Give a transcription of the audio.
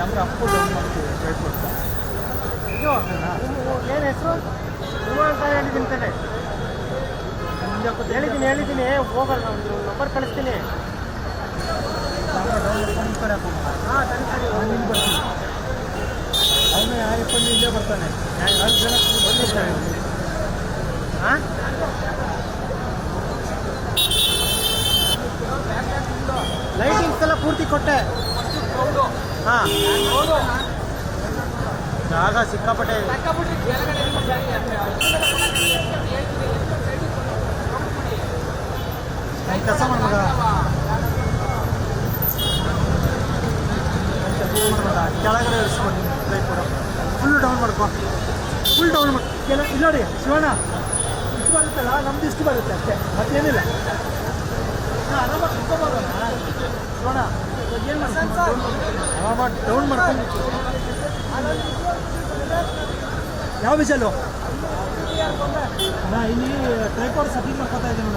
Camera Appu down ಮಾಡ್ತೀವಿ ಹೆಸರು? ಹೇಳಿದ್ದೀನಿ ಹೇಳಿದ್ದೀನಿ ಹೋಗಲ್ಲ, ಒಂದು ಕಳಿಸ್ತೀನಿ. ಅವ್ನು ಬರ್ತಾನೆ ಅವನು ಇಲ್ಲೇ ಬರ್ತಾನೆ. ಹತ್ತು ಜನ ಲೈಟಿಂಗ್ಸ್ ಎಲ್ಲ ಪೂರ್ತಿ ಕೊಟ್ಟೆ. ಹಾಂ. ಜಾಗ ಸಿಕ್ಕಾಪಟ್ಟೆ. ಕೆಲಸ ಮಾಡ್ಬೇಕ ಕೆಳಗಡೆ ಇಳಿಸ್ಕೊಂಡು ಟ್ರೈಪೋರ್ಟ್ ಫುಲ್ ಡೌನ್ ಮಾಡ್ಕೊ ಫುಲ್ ಡೌನ್ ಮಾಡಿ. ಕೆಲ ಇಲ್ಲ ನೋಡಿ, ಶಿವಣ್ಣ. ಇಷ್ಟು ಬರುತ್ತಲ್ಲ, ನಮ್ದು ಇಷ್ಟು ಬರುತ್ತೆ ಅಷ್ಟೇ. ಮತ್ತೇನಿಲ್ಲ. ಆರಾಮಾಗಿ ಕುತ್ಕೋಬೋದಲ್ಲ. ಶಿವಣ್ಣ ಏನು ಮಾಡ್ಕೊಂಡು ಆವಾಗ ಡೌನ್ ಮಾಡ್ಕೊಂಡು ಯಾವ ವಿಷಲು ಇಲ್ಲಿ ಟ್ರೈಪೋರ್ಡ್ ಸೆಟ್ಟಿಂಗ್ ಮಾಡ್ಕೊತಾ ಇದ್ದೀನಿ